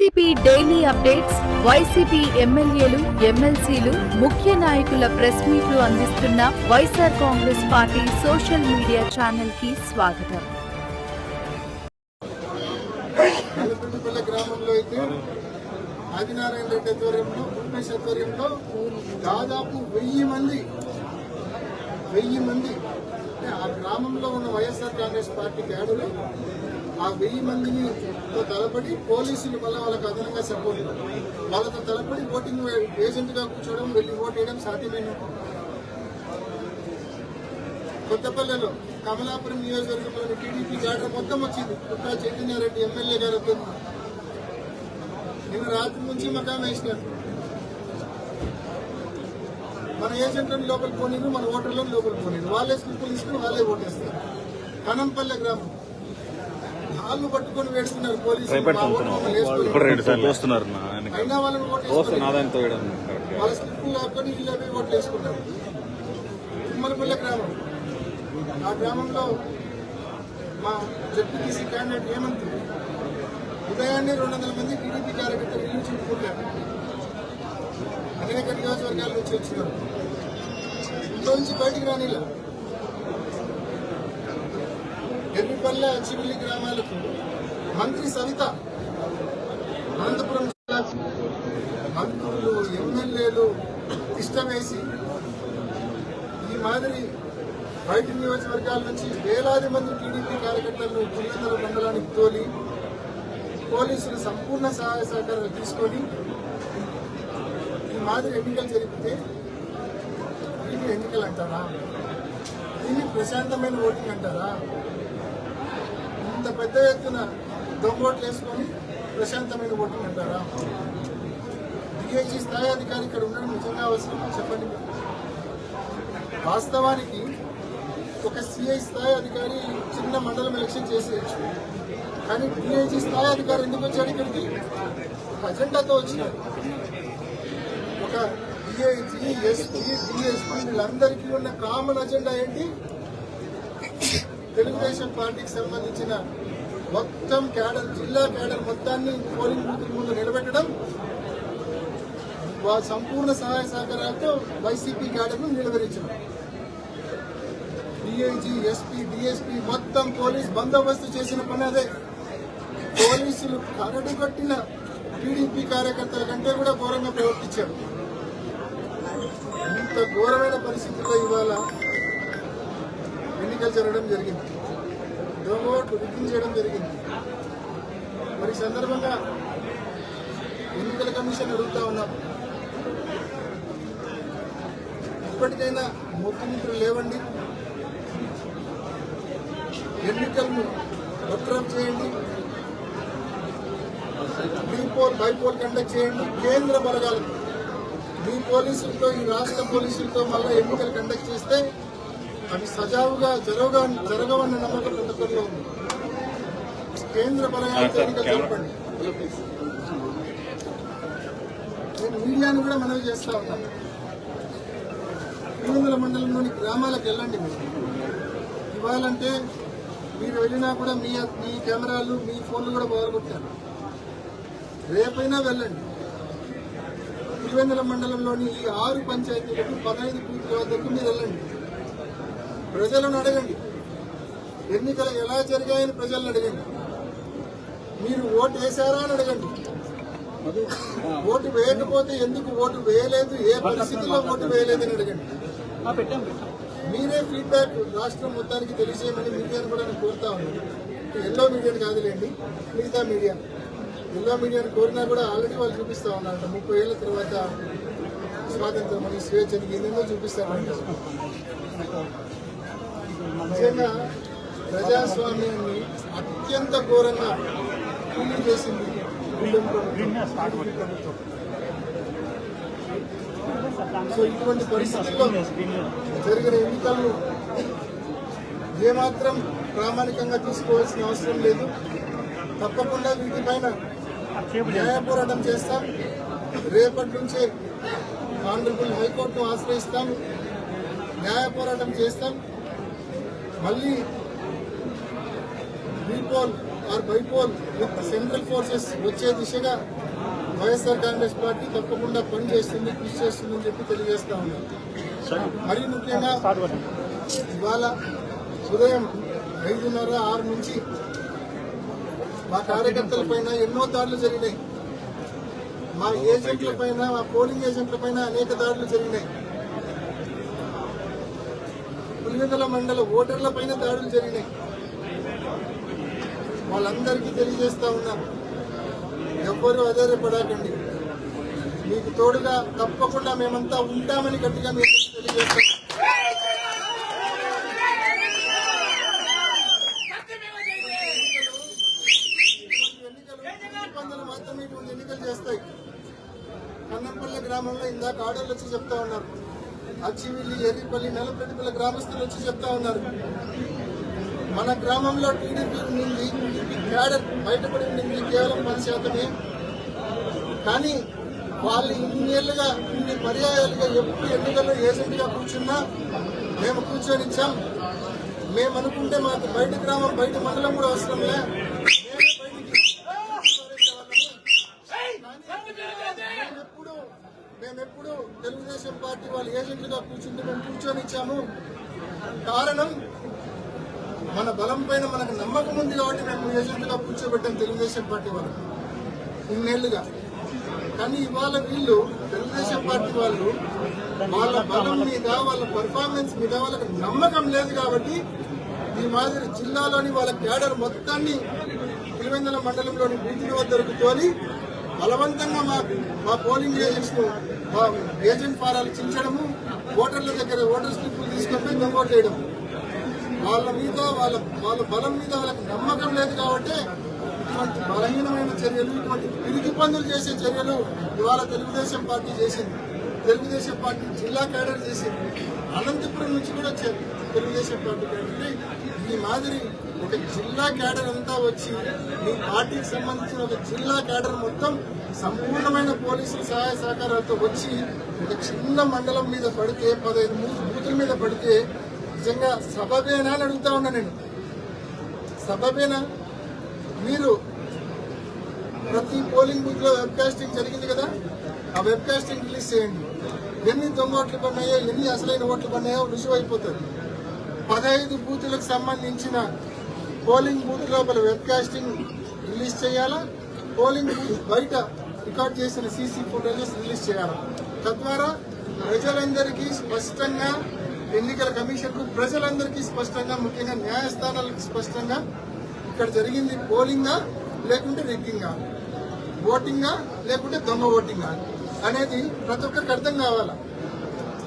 YCP daily updates YCP ఎమ్మెల్యేలు ఎమ్మెల్సీలు ముఖ్య నాయకుల ప్రెస్ మీట్లు అందిస్తున్న YSR Congress party social media ఛానల్కి స్వాగతం గ్రామంలో అయితే ఆదినారాయణ రెడ్డి ఆధ్వర్యంలో ఉమేష్ ఆధ్వర్యంలో దాదాపు వెయ్యి మంది వెయ్యి మంది ఆ గ్రామంలో ఉన్న వైఎస్ఆర్ కాంగ్రెస్ పార్టీ క్యాడర్లు ఆ వెయ్యి మందిని తలపడి పోలీసులు మళ్ళీ వాళ్ళకి అదనంగా సపోర్ట్ వాళ్ళతో తలపడి ఓటింగ్ ఏజెంట్గా కూర్చోవడం వెళ్ళి ఓట్ వేయడం సాధ్యమైన కొత్తపల్లెలో కమలాపురం నియోజకవర్గంలోని టీడీపీ క్యాడర్ మొత్తం వచ్చింది. కుట్రా చైతన్యారెడ్డి ఎమ్మెల్యే గారు అభ్యర్థి. నిన్న రాత్రి నుంచి మకాం వేసినారు. మన ఏజెంట్లను లోపలికి పోనీరు మన ఓటర్లను లోపలికి పోనీరు. వాళ్ళే స్లిప్పులు తీసుకుని వాళ్ళే ఓటేస్తారు. కనంపల్లె గ్రామం. కాళ్ళు పట్టుకొని వేడుతున్నారు పోలీసులు. రెండు సార్లు. వస్తున్నారు అయినా వాళ్ళని వాళ్ళ స్లిప్పులు అవి ఓట్లు వేసుకుంటారు. తిమ్మలపల్లె గ్రామం. ఆ గ్రామంలో మా జడ్పీటీసీ క్యాండిడేట్ హేమంత్ ఉదయాన్నే రెండు వందల మంది టీడీపీ కార్యకర్తలు ఇల్లు అనేక నియోజకవర్గాల నుంచి వచ్చినారు. ఇంట్లో నుంచి బయటికి రానిలా. ఎర్రిపల్లె అచ్చిమిల్లి గ్రామాలకు మంత్రి సవిత అనంతపురం జిల్లా మంత్రులు ఎమ్మెల్యేలు ఇష్టమేసి ఈ మాదిరి బయట నియోజకవర్గాల నుంచి వేలాది మంది టీడీపీ కార్యకర్తలను పులివెందుల మండలానికి తోలి పోలీసులు సంపూర్ణ సహాయ సహకారాలు తీసుకొని ఈ మాదిరి ఎన్నికలు జరిపితే దీన్ని ఎన్నికలు అంటారా? దీన్ని ప్రశాంతమైన ఓటింగ్ అంటారా? ఇంత పెద్ద ఎత్తున దొంగోట్లు వేసుకొని ప్రశాంతమైన ఓట్లు అంటారా డిఐజీ స్థాయి అధికారి ఇక్కడ ఉండడం నిజంగా అవసరం చెప్పండి. వాస్తవానికి ఒక సిఐ స్థాయి అధికారి చిన్న మండలం ఎలక్షన్ చేసేయచ్చు. కానీ డిఐజీ స్థాయి అధికారి ఎందుకు వచ్చాడు ఇక్కడికి? ఒక అజెండాతో వచ్చినాడు. ఒక డిఐజీ ఎస్పీ డిఎస్పీ వీళ్ళందరికీ ఉన్న కామన్ అజెండా ఏంటి? తెలుగుదేశం పార్టీకి సంబంధించిన మొత్తం క్యాడర్ జిల్లా క్యాడర్ మొత్తాన్ని పోలింగ్ బూత్ ముందు నిలబెట్టడం వారి సంపూర్ణ సహాయ సహకారాలతో వైసీపీ క్యాడర్ను నిలవరించడం. డిఐజీ ఎస్పీ డిఎస్పీ మొత్తం పోలీస్ బందోబస్తు చేసిన పని అదే. పోలీసులు కరడు కట్టిన టీడీపీ కార్యకర్తల కంటే కూడా ఘోరంగా ప్రవర్తించారు. ఇంత ఘోరమైన పరిస్థితుల్లో ఇవాళ ఎన్నికలు జరగడం జరిగింది. దొంగోట్లు రిగ్గింగ్ చేయడం జరిగింది. మరి సందర్భంగా ఎన్నికల కమిషన్ అడుగుతా ఉన్నాం ఇప్పటికైనా ముఖ్యమంత్రులు లేవండి. ఎన్నికలను భద్రం చేయండి. బీపోల్ బైపోల్ కండక్ట్ చేయండి. కేంద్ర బలగాలతో మీ పోలీసులతో ఈ రాష్ట్ర పోలీసులతో మళ్ళీ ఎన్నికలు కండక్ట్ చేస్తే అవి సజావుగా జరగ జరగవన్న నమ్మకం ప్రతి ఉంది. కేంద్ర ఎన్నికలు జరపండి నేను మీడియాను కూడా మనవి చేస్తా ఉన్నాను తిరుమల మండలంలోని గ్రామాలకు వెళ్ళండి మీరు. ఇవ్వాలంటే మీరు వెళ్ళినా కూడా మీ మీ కెమెరాలు మీ ఫోన్లు కూడా పగలగొట్టారు రేపైనా వెళ్ళండి. తిరువెన్నెల మండలంలోని ఈ ఆరు పంచాయతీలకు పదహైదు బూత్ల వద్దకు మీరు వెళ్ళండి. ప్రజలను అడగండి. ఎన్నికలు ఎలా జరిగాయని ప్రజలను అడగండి. మీరు ఓటు వేశారా అని అడగండి. ఓటు వేయకపోతే ఎందుకు ఓటు వేయలేదు? ఏ పరిస్థితుల్లో ఓటు వేయలేదని అడగండి. మీరే ఫీడ్బ్యాక్ రాష్ట్రం మొత్తానికి తెలియజేయమని మీడియాను కూడా నేను కోరుతా ఉన్నాను. ఎల్లో మీడియాని కాదులేండి మిగతా మీడియా. ఎల్లో మీడియాని కోరినా కూడా ఆల్రెడీ వాళ్ళు చూపిస్తా ఉన్నారంట. ముప్పై ఏళ్ళ తర్వాత స్వాతంత్రం అని స్వేచ్ఛని ఏదేందో చూపిస్తారంట. నిజంగా ప్రజాస్వామ్యాన్ని అత్యంత ఘోరంగా కూలీ చేసింది ప్రభుత్వం. సో ఇటువంటి పరిస్థితుల్లో జరిగిన ఎన్నికలను ఏమాత్రం ప్రామాణికంగా తీసుకోవాల్సిన అవసరం లేదు. తప్పకుండా వీటిపైన న్యాయ పోరాటం చేస్తాం. రేపటి నుంచే ఆనరబుల్ హైకోర్టును ఆశ్రయిస్తాం. న్యాయ పోరాటం చేస్తాం. మళ్ళీ bypoll or bypoll with central forces వచ్చే దిశగా వైఎస్ఆర్ కాంగ్రెస్ పార్టీ తప్పకుండా పనిచేస్తుంది కృషి చేస్తుందని చెప్పి తెలియజేస్తా ఉన్నాం. మరీ ముఖ్యంగా ఇవాళ ఉదయం ఐదున్నర ఆరు నుంచి మా కార్యకర్తల పైన ఎన్నో దాడులు జరిగినాయి. మా ఏజెంట్ల పైన మా పోలింగ్ ఏజెంట్ల పైన అనేక దాడులు జరిగినాయి. పులివెందుల మండల ఓటర్ల పైన దాడులు జరిగినాయి. వాళ్ళందరికీ తెలియజేస్తా ఉన్నాం ఎవ్వరూ పడకండి మీకు తోడుగా తప్పకుండా మేమంతా ఉంటామని గట్టిగా మీకు తెలియజేస్తాం ఎన్నికలు మాత్రమే ఇటువంటి ఎన్నికలు చేస్తాయి. కన్నంపల్లి గ్రామంలో ఇందాక ఆర్డర్లు వచ్చి చెప్తా ఉన్నారు. అచ్చివిల్లి ఎర్రిపల్లి నెలపెట్టిపల్లి గ్రామస్తులు వచ్చి చెప్తా ఉన్నారు. మన గ్రామంలో టీడీపీ నుండి క్యాడర్ బయటపడి ఉండింది కేవలం పది శాతమే. కానీ వాళ్ళు ఇన్నేళ్ళుగా ఇన్ని పర్యాయాలుగా ఎప్పుడు ఎన్నికల్లో ఏజెంట్గా కూర్చున్నా మేము కూర్చొనిచ్చాం మేము అనుకుంటే మాకు బయట గ్రామం బయట మండలం కూడా అవసరం లే మేమే బయటికి మేమెప్పుడు మేమెప్పుడు తెలుగుదేశం పార్టీ వాళ్ళ ఏజెంట్లుగా కూర్చుంటే మేము కూర్చొనిచ్చాము కారణం మన బలం పైన మనకు నమ్మకం ఉంది కాబట్టి మేము ఏజెంట్లుగా కూర్చోబెట్టాం తెలుగుదేశం పార్టీ వాళ్ళు. ఇన్నేళ్ళుగా. కానీ ఇవాళ వీళ్ళు తెలుగుదేశం పార్టీ వాళ్ళు వాళ్ళ బలం మీద వాళ్ళ పర్ఫార్మెన్స్ మీద వాళ్ళకి నమ్మకం లేదు కాబట్టి ఈ మాదిరి జిల్లాలోని వాళ్ళ క్యాడర్ మొత్తాన్ని పులివెందుల మండలంలోని బీటీ వద్దకు తోలి బలవంతంగా మా మా పోలింగ్ ఏజెంట్స్ను మా ఏజెంట్ ఫారాలు చించడము ఓటర్ల దగ్గర ఓటర్ స్లిప్లు తీసుకొని దొంగోటేయడం వాళ్ళ మీద వాళ్ళ వాళ్ళ బలం మీద వాళ్ళకి నమ్మకం లేదు కాబట్టి ఇటువంటి బలహీనమైన చర్యలు ఇటువంటి పిరికి పనులు చేసే చర్యలు ఇవాళ తెలుగుదేశం పార్టీ చేసింది. తెలుగుదేశం పార్టీ జిల్లా క్యాడర్ చేసింది. అనంతపురం నుంచి కూడా తెలుగుదేశం పార్టీ క్యాడర్. ఈ మాదిరి ఒక జిల్లా క్యాడర్ అంతా వచ్చి మీ పార్టీకి సంబంధించిన ఒక జిల్లా క్యాడర్ మొత్తం సంపూర్ణమైన పోలీసుల సహాయ సహకారాలతో వచ్చి ఒక చిన్న మండలం మీద పడితే పదహైదు మూడు బూతుల మీద పడితే నిజంగా సబబేనా అని అడుగుతా ఉన్నా నేను. సబబేనా? మీరు ప్రతి పోలింగ్ బూత్లో వెబ్కాస్టింగ్ జరిగింది కదా? ఆ వెబ్కాస్టింగ్ రిలీజ్ చేయండి. ఎన్ని దొంగ ఓట్లు పడినాయో ఎన్ని అసలైన ఓట్లు పడినాయో రుజువు అయిపోతుంది పదహైదు బూతులకు సంబంధించిన పోలింగ్ బూత్ లోపల వెబ్ కాస్టింగ్ రిలీజ్ చేయాలా? పోలింగ్ బూత్ బయట రికార్డ్ చేసిన సీసీ ఫుటేజెస్ రిలీజ్ చేయాలా? తద్వారా ప్రజలందరికీ స్పష్టంగా ఎన్నికల కమిషన్కు ప్రజలందరికీ స్పష్టంగా ముఖ్యంగా న్యాయస్థానాలకు స్పష్టంగా ఇక్కడ జరిగింది పోలింగా లేకుంటే రిగ్గింగా ఓటింగా లేకుంటే దొంగ ఓటింగా? అనేది ప్రతి ఒక్కరికి అర్థం కావాలా?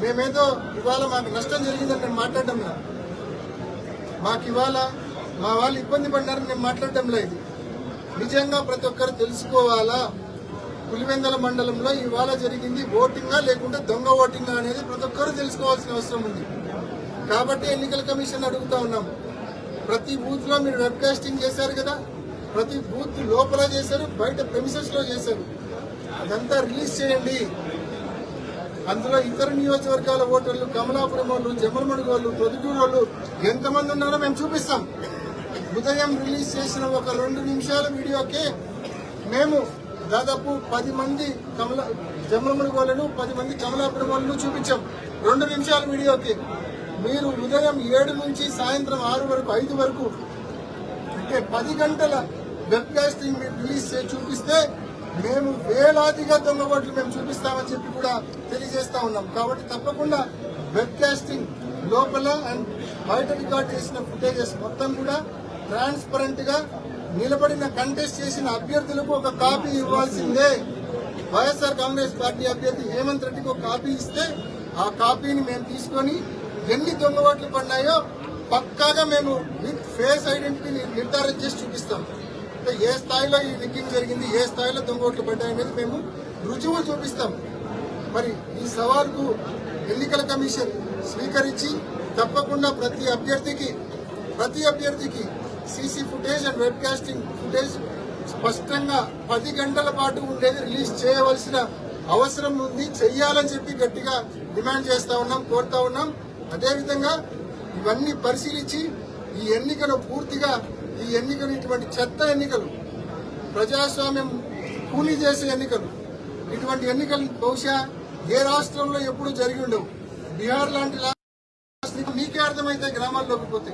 మేమేదో ఇవాళ మాకు నష్టం జరిగిందని నేను మాట్లాడడం మాకు ఇవాళ మా వాళ్ళు ఇబ్బంది పడ్డారని నేను మాట్లాడటం లేదు నిజంగా ప్రతి ఒక్కరు తెలుసుకోవాలా? పులివెందల మండలంలో ఇవాళ జరిగింది ఓటింగా లేకుంటే దొంగ ఓటింగా అనేది ప్రతి ఒక్కరు తెలుసుకోవాల్సిన అవసరం ఉంది. కాబట్టి ఎన్నికల కమిషన్ అడుగుతా ఉన్నాం. ప్రతి బూత్లో మీరు వెబ్కాస్టింగ్ చేశారు కదా? ప్రతి బూత్ లోపల చేశారు బయట ప్రెమిసెస్లో చేశారు. అదంతా రిలీజ్ చేయండి. అందులో ఇతర నియోజకవర్గాల ఓటర్లు కమలాపురం వాళ్ళు జమ్మలమడుగు వాళ్ళు ప్రొద్దుటూరు వాళ్ళు ఎంతమంది ఉన్నారో మేము చూపిస్తాం. ఉదయం రిలీజ్ చేసిన ఒక రెండు నిమిషాల వీడియోకే మేము దాదాపు పది మంది కమల జమ్మలమడుగు గోళ్ళను పది మంది కమలాపురం వాళ్ళను చూపించాం. రెండు నిమిషాల వీడియోకి. మీరు ఉదయం ఏడు నుంచి సాయంత్రం ఆరు వరకు ఐదు వరకు అంటే పది గంటల వెబ్కాస్టింగ్ మీరు రిలీజ్ చేసి చూపిస్తే మేము వేలాదిగా దొంగ ఓట్లు మేము చూపిస్తామని చెప్పి కూడా తెలియజేస్తా ఉన్నాం. కాబట్టి తప్పకుండా వెబ్కాస్టింగ్ లోపల అండ్ బయట రికార్డ్ చేసిన ఫుటేజెస్ మొత్తం కూడా ట్రాన్స్పరెంట్గా నిలబడిన కంటెస్ట్ చేసిన అభ్యర్థులకు ఒక కాపీ ఇవ్వాల్సిందే. వైఎస్ఆర్ కాంగ్రెస్ పార్టీ అభ్యర్థి హేమంత్ రెడ్డికి ఒక కాపీ ఇస్తే ఆ కాపీని మేము తీసుకొని ఎన్ని దొంగ ఓట్లు పడినాయో పక్కాగా మేము విత్ ఫేస్ ఐడెంటిటీని నిర్ధారణ చేసి చూపిస్తాం. ఏ స్థాయిలో ఈ రిగ్గింగ్ జరిగింది ఏ స్థాయిలో దొంగ ఓట్లు పడ్డాయనేది మేము రుజువు చూపిస్తాం. మరి ఈ సవాల్కు ఎన్నికల కమిషన్ స్వీకరించి తప్పకుండా ప్రతి అభ్యర్థికి ప్రతి అభ్యర్థికి CC footage and web casting footage స్పష్టంగా పది గంటల పాటు ఉండేది రిలీజ్ చేయవలసిన అవసరం ఉంది. చెయ్యాలని చెప్పి గట్టిగా డిమాండ్ చేస్తా ఉన్నాం కోరుతా ఉన్నాం. అదేవిధంగా ఇవన్నీ పరిశీలించి ఈ ఎన్నికను పూర్తిగా ఈ ఎన్నికలు ఇటువంటి చెత్త ఎన్నికలు ప్రజాస్వామ్యం కూలీ చేసే ఎన్నికలు ఇటువంటి ఎన్నికలు బహుశా ఏ రాష్ట్రంలో ఎప్పుడూ జరిగి ఉండవు. బీహార్ లాంటి మీకే అర్థమైతే గ్రామాల్లోకి పోతే.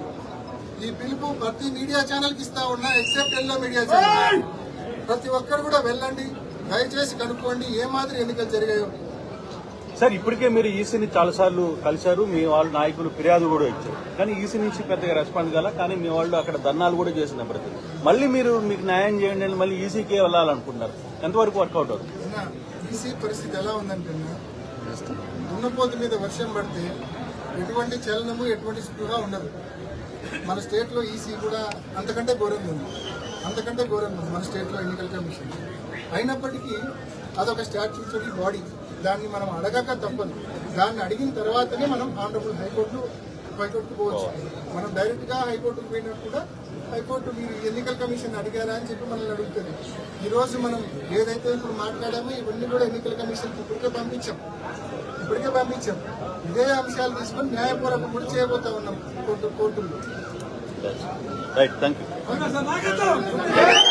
ఈ పిలుపు ప్రతి మీడియా ఛానల్కి ఇస్తా ఉన్నా ఎక్సెప్ట్ ఎల్లో మీడియా ఛానల్ ప్రతి ఒక్కరు కూడా వెళ్ళండి దయచేసి కనుక్కోండి ఏ మాదిరి ఎన్నికలు జరిగాయో. సార్ ఇప్పటికే మీరు ఈసీని చాలా సార్లు కలిశారు మీ వాళ్ళు నాయకులు ఫిర్యాదు కూడా ఇచ్చారు. కానీ ఈసీ నుంచి పెద్దగా రెస్పాండ్ కాల కానీ మీ వాళ్ళు అక్కడ ధర్నాలు కూడా చేసిన ప్రతి మళ్ళీ మీరు మీకు న్యాయం చేయండి అని మళ్ళీ ఈసీకే వెళ్ళాలనుకుంటున్నారు. ఎంతవరకు వర్కౌట్ అవుతుంది? ఈసీ పరిస్థితి ఎలా ఉందంటే దున్నపోతు మీద వర్షం పడితే ఎటువంటి చలనము ఎటువంటి స్పృహ ఉండదు. మన స్టేట్లో ఈసీ కూడా అంతకంటే ఘోరంగా ఉంది. అంతకంటే ఘోరంగా ఉంది మన స్టేట్లో ఎన్నికల కమిషన్. అయినప్పటికీ అదొక స్టాట్యూటరీ బాడీ దాన్ని మనం అడగక తప్పదు. దాన్ని అడిగిన తర్వాతనే మనం ఆనరబుల్ హైకోర్టు హైకోర్టుకు పోవచ్చు. మనం డైరెక్ట్గా హైకోర్టుకు పోయినప్పుడు కూడా హైకోర్టు మీరు ఎన్నికల కమిషన్ అడిగారా అని చెప్పి మనల్ని అడుగుతుంది. ఈరోజు మనం ఏదైతే ఇప్పుడు మాట్లాడామో ఇవన్నీ కూడా ఎన్నికల కమిషన్ ఇప్పటికే పంపించాం. ఇప్పటికే పంపించాం. ఇదే అంశాలు తీసుకొని న్యాయపూర్వకం కూడా చేయబోతా ఉన్నాం కోర్టు కోర్టుల్లో. Right thank you